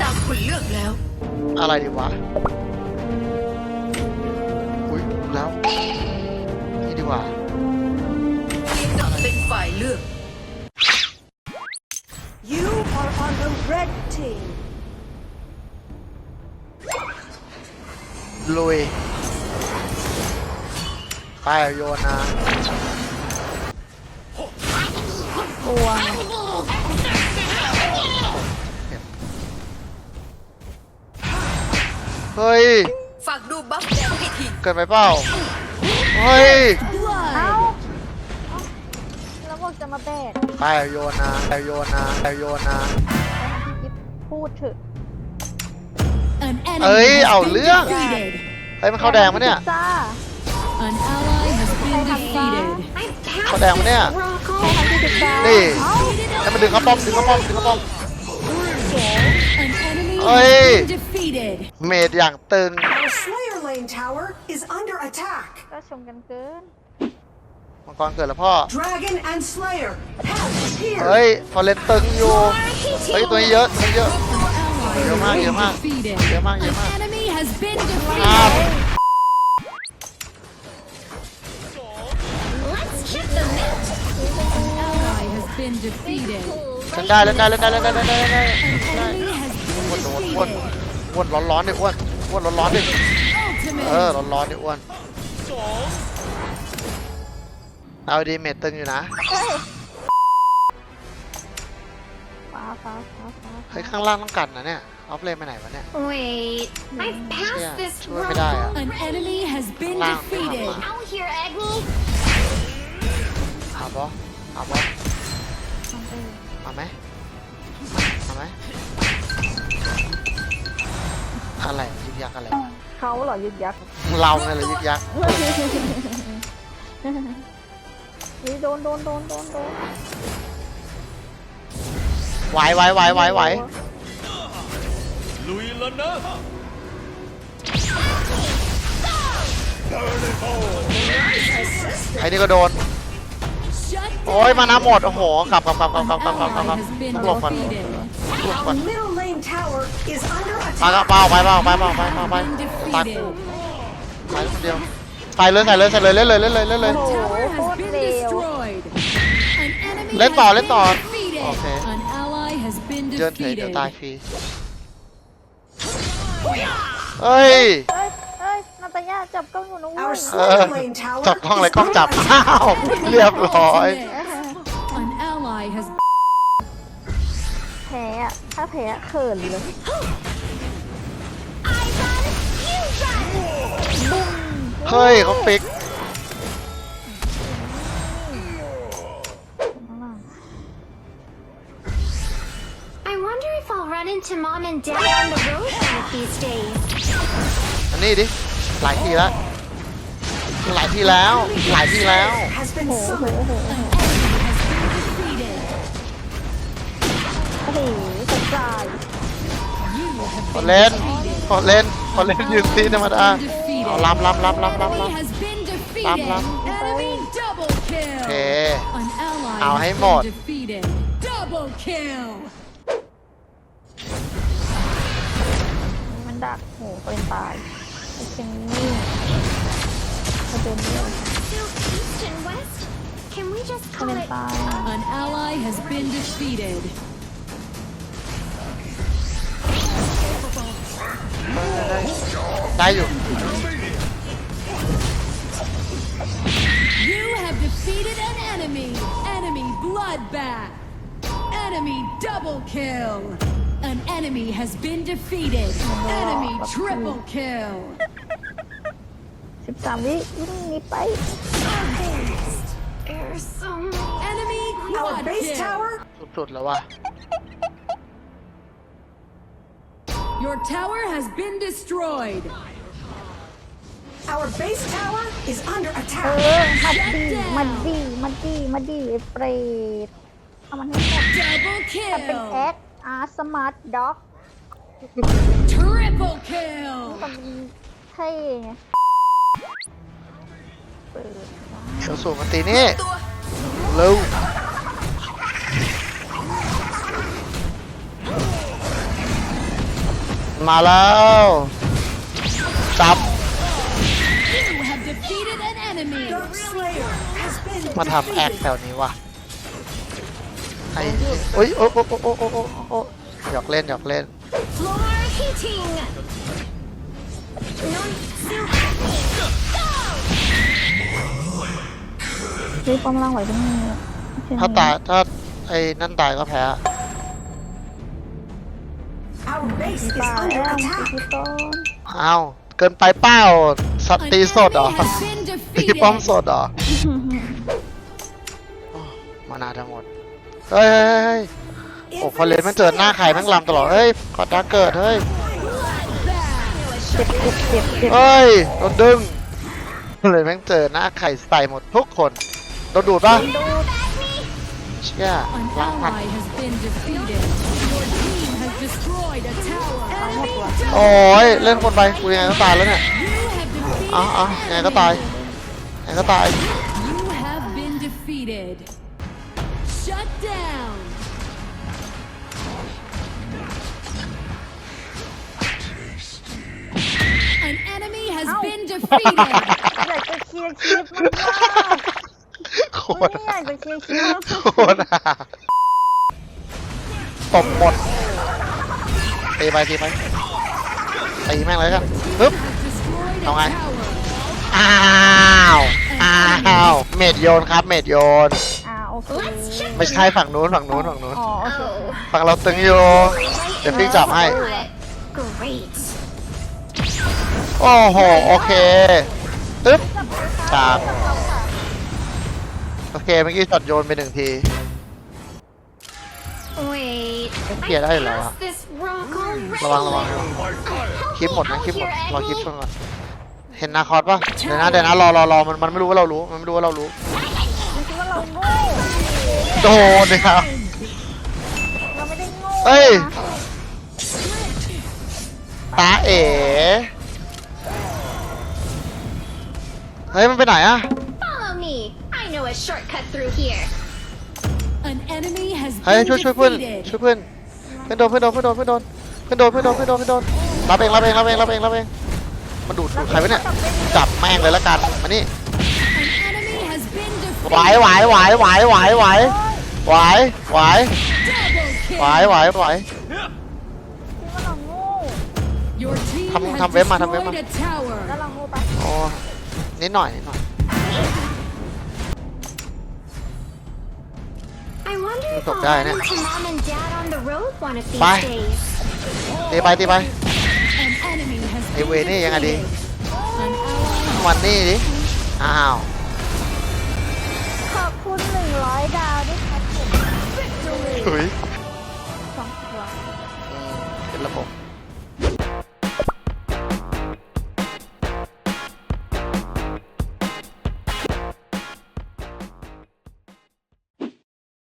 ตามคุณเลือกแล้ว อะไรดีวะ อุ้ยแล้ว นี่ดีกว่าทีมดับเป็นฝ่ายเลือก You are on the red team. ลุย ไปโยนนะตัว เฮ้ย ฝากดูบัฟแดงให้ทีเกินไปเปล่า เฮ้ย เอ้าเอ้าแล้วบอกจะมาแบกไปโยนนะไปโยนนะไปโยนนะพี่กิ๊บพูดเถอะ An enemy เอ้ย has เอา been เรื่อง defeated. เฮ้ยมันเข้าแดงปะเนี่ย จ้า An ally has been defeated. เข้าแดงปะเนี่ย ใครทำที่พิซซ่านี่เอ้าให้มันดึงเข้าป้อมดึงเข้าป้อมดึงเข้าป้อม An enemy Oi. has been defeated. เมดอย่างตึง Our Slayer Lane Tower is under attack. ก็ชมกันเกินมังกรเกิดแล้วพ่อ Dragon and Slayer have appeared. เฮ้ย ฟอร์เรนตึงอยู่ เฮ้ย ตัวนี้เยอะตัวนี้เยอะ Ally Nhiều has mắc, nhiều been mắc. defeated. Nhiều mắc, nhiều An mắc. enemy has been อ้าว defeated. An ally has been defeated. เล่นได้เล่นได้เล่นได้เล่นได้เล่นได้เล่นได้ An enemy has อ้วน been อ้วนอ้วน defeated. อ้วนร้อนร้อนดิอ้วนอ้วนร้อนร้อนดิเออ Ultimate. ร้อนร้อนดิอ้วนเอาดีเมดตึงอยู่นะเฮ้ยฟ้าฟ้าฟ้าฟ้าเฮ้ยข้างล่างต้องกันนะเนี่ยออฟเลนไปไหนวะเนี่ย Wait, I've Yeah, passed this ช่วย road. ไม่ได้อะ An enemy has been Lang, defeated. lang. Out here, Agni. เอาปะเอาปะเอาไหม เอาไหมอะไรยึกยักอะไร เขาเหรอยึกยักษ์เราไงเลยยึกยักนี่โดนโดนโดนโดนโดนไหวไหวไหวไหวไหวลุยแล้วนะไอ้นี่ก็โดน Shut โอ้ยมานาหมด โอ้โหกลับกลับกลับกลับกลับกลับกลับกลับ ally has been หลบก่อนหลบก่อน Our middle lane tower is under มาก็ attack. เปล่าไปเปล่าไปเปล่าไปเปล่าไปตัก Defeated. ไปคนเดียวใส่เลยใส่เลยใส่เลยเล่นเลยเล่นเลยเล่นเลย Tower Oh, has been Leo. destroyed. An enemy เล่นต่อเล่นต่อโอเคเดินเถอะเดี๋ยวตายฟรีเอ้ย จับกล้องอยู่นะเว้ Our ย Slayer Lane Tower จับกล้องอะไรกล้องจับ อ้าว เรียบร้อย Ultimate. An ally has แพ้อะถ้าแพ้เขินเลย เฮ้ยเขาฟิก I wonder if I'll run into mom and dad on the road one of these days. อันนี้ดิ หลายทีแล้ว หลายทีแล้ว หลายทีแล้ว โอ้โหโอ้โหโอ้โหโอ้โหตกใจกดเล่นกดเล่นกดเล่นยืนซีธรรมดาเอารับรับรับรับรับรับ has been defeated. Lam, lam. Enemy double โอ้โหเค An ally Ao hay has một. been defeated. Double kill. มันดักโอ้โหเป็นตาย I can move. I don't know. east and west? Can we just call it... An ally has been defeated. You have defeated an enemy. Enemy bloodbath. Enemy double kill. An enemy has been defeated. Enemy triple kill. สิบสามวิวิ่งหนีไป There's so many. Enemy Our quad base kill. tower สุดๆแล้วว่ะ Your tower has been destroyed. Our base tower is under เอ attack. อมาดีมาดีมาดีมาดีไอ้เปรตทำมันให้หมด Double แต่เป็นแอ kill. ด อาร์ตสมาร์ทด็อกมันเท่ไงเปิดเขียวสูงกัตีนี่ลงมาแล้วจับมาทำแอคแถวนี้ว่ะ ไอ้โอ้ยโอ้โอ้โอ้โอ้โอ้โอ้โอ้หยอกเล่นหยอกเล่น Floor heating. No, still เฮ้ยป้อมล่างไหวเป็นไงเช่นถ้าตายถ้าไอ้นั่นตายก็แพ้ Our base is ตาย under แล้ว attack. พี่ต้นอ้าวเกินไปเป้าสัตว์ An ตีสดเหรอ enemy has been ตีป้อม defeated. สดเหรอโอ้มานาทั้งหมด เฮ้ยเฮ้ยเฮ้ยโอ้พอเลนมันเจอหน้าใครแม่งลำตลอดเฮ้ยขอดาเกิดเฮ้ยเจ็บเจ็บเจ็บเจ็บเฮ้ยโดนดึงเลยแม่งเจอหน้าใครใส่หมดทุกคนโดนดูดป่ะเชี่ยล้างพันโอ้ยเล่นคนไปกูยังไงก็ตายแล้วเนี่ยอ้าเอ้า an ยังไงก็ตายยังไงก็ตาย has been defeated. อยากจะเคลียร์คลิปมันมากโคเฮ้ยตรอยากจะเคลียร์คลิปโคตรห่าตบหมดตีไปตีไปตีแม่งเลยกันปึ๊บ Has destroyed a Không ai. tower. อ้าวอ้าวเมดโยนครับ เมดโยน อ่าโอเค let's check ไม่ใช่ฝั่งนู้นฝั่งนู้นฝั่งนู้นอ๋อโอเค Oh, ฝั่งเราตึงอยู่ เดี๋ยวพี่จับให้ great. โอ้โห โอเค ตึ๊บจับโอเค เมื่อกี้ช็อตโยนไปหนึ่งที Wait, Kìa, đây I là- passed this rock already. ระวังระวังคลิปหมดนะคลิปหมด รอคลิปก่อนก่อนเห็นนาคอสปะเดี๋ยวนะเดี๋ยวนะรอรอรอมันมันไม่รู้ว่าเรารู้ มันไม่รู้ว่าเรารู้มันคิดว่าเราโง่โดนเลยครับเราไม่ได้โง่เฮ้ยนะตาเอ๋ เฮ้ยมันไปไหนอะ Follow me. I know a shortcut through here. An enemy has เฮ้ย been ช่วยช่วยเพื่อน defeated. ช่วยเพื่อนเพื่อนโดนเพื่อนโดนเพื่อนโดนเพื่อนโดนเพื่อนโดนเพื่อนโดนเพื่อนโดนเพื่อนโดนรับเองรับเองรับเองรับเองรับเองมันดูดดูดใครวะเนี่ยจับแม่งเลยละกันมานี่ An enemy has been ไหว defeated. ไหวไหวไหวไหวไหวไหวไหว Double ไหว kill. ไหวไหวคิดว่าเราโง่ Your team Thăm- has thăm vé mà, thăm vé mà. destroyed a tower. แล้วเราโง่ปะโอ้ นิดหน่อยนิดหน่อย I wonder if Tục I'll trai run nè. into mom and dad on the road one of these Bye. days. ตีไปตีไป An enemy has ไอ been เวนี่ยังไงดี defeated. An ally วันนี้ดิ อ้าว ขอบคุณหนึ่งร้อยดาวด้วยครับผมถุยสองตัวอืมเป็น